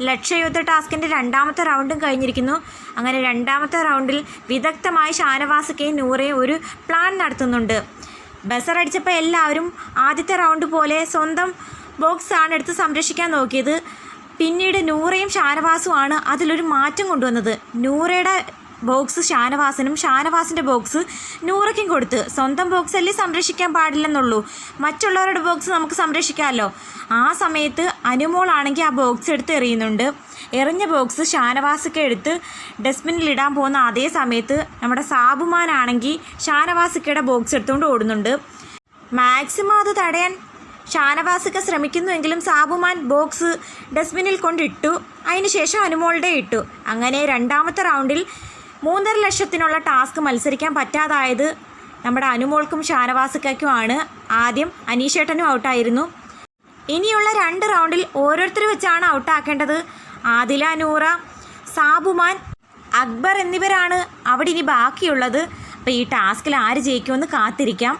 ലക്ഷയുദ്ധ ടാസ്കിന്റെ രണ്ടാമത്തെ റൗണ്ടും കഴിഞ്ഞിരിക്കുന്നു. അങ്ങനെ രണ്ടാമത്തെ റൗണ്ടിൽ വിദഗ്ധമായി ഷാനവാസക്കയും നൂറയും ഒരു പ്ലാൻ നടത്തുന്നുണ്ട്. ബസർ അടിച്ചപ്പോൾ എല്ലാവരും ആദ്യത്തെ റൗണ്ട് പോലെ സ്വന്തം ബോക്സാണ് എടുത്ത് സംരക്ഷിക്കാൻ നോക്കിയത്. പിന്നീട് നൂറയും ഷാനവാസുമാണ് അതിലൊരു മാറ്റം കൊണ്ടുവന്നത്. നൂറയുടെ ബോക്സ് ഷാനവാസനും ഷാനവാസിന്റെ ബോക്സ് നൂറയ്ക്കും കൊടുത്ത് സ്വന്തം ബോക്സ് അല്ലേ സംരക്ഷിക്കാൻ പാടില്ലെന്നുള്ളൂ. മറ്റുള്ളവരുടെ ബോക്സ് നമുക്ക് സംരക്ഷിക്കാമല്ലോ. ആ സമയത്ത് അനുമോളാണെങ്കിൽ ആ ബോക്സ് എടുത്ത് എറിയുന്നുണ്ട്. എറിഞ്ഞ ബോക്സ് ഷാനവാസൊക്കെ എടുത്ത് ഡസ്റ്റ്ബിനിൽ ഇടാൻ പോകുന്ന അതേ സമയത്ത് നമ്മുടെ സാബുമാനാണെങ്കിൽ ഷാനവാസിക്കയുടെ ബോക്സ് എടുത്തുകൊണ്ട് ഓടുന്നുണ്ട്. മാക്സിമം അത് തടയാൻ ഷാനവാസിക്ക ശ്രമിക്കുന്നുവെങ്കിലും സാബുമാൻ ബോക്സ് ഡസ്റ്റ്ബിനിൽ കൊണ്ടിട്ടു. അതിനുശേഷം അനുമോളുടെ ഇട്ടു. അങ്ങനെ രണ്ടാമത്തെ റൗണ്ടിൽ മൂന്നര ലക്ഷത്തിനുള്ള ടാസ്ക് മത്സരിക്കാൻ പറ്റാതായത് നമ്മുടെ അനുമോൾക്കും ഷാനവാസിക്കും ആദ്യം അനീഷേട്ടനും ഔട്ടായിരുന്നു. ഇനിയുള്ള രണ്ട് റൗണ്ടിൽ ഓരോരുത്തർ വെച്ചാണ് ഔട്ടാക്കേണ്ടത്. ആദില നൂറ സാബുമാൻ അക്ബർ എന്നിവരാണ് അവിടെ ഇനി ബാക്കിയുള്ളത്. അപ്പോൾ ഈ ടാസ്കിൽ ആര് ജയിക്കുമെന്ന് കാത്തിരിക്കാം.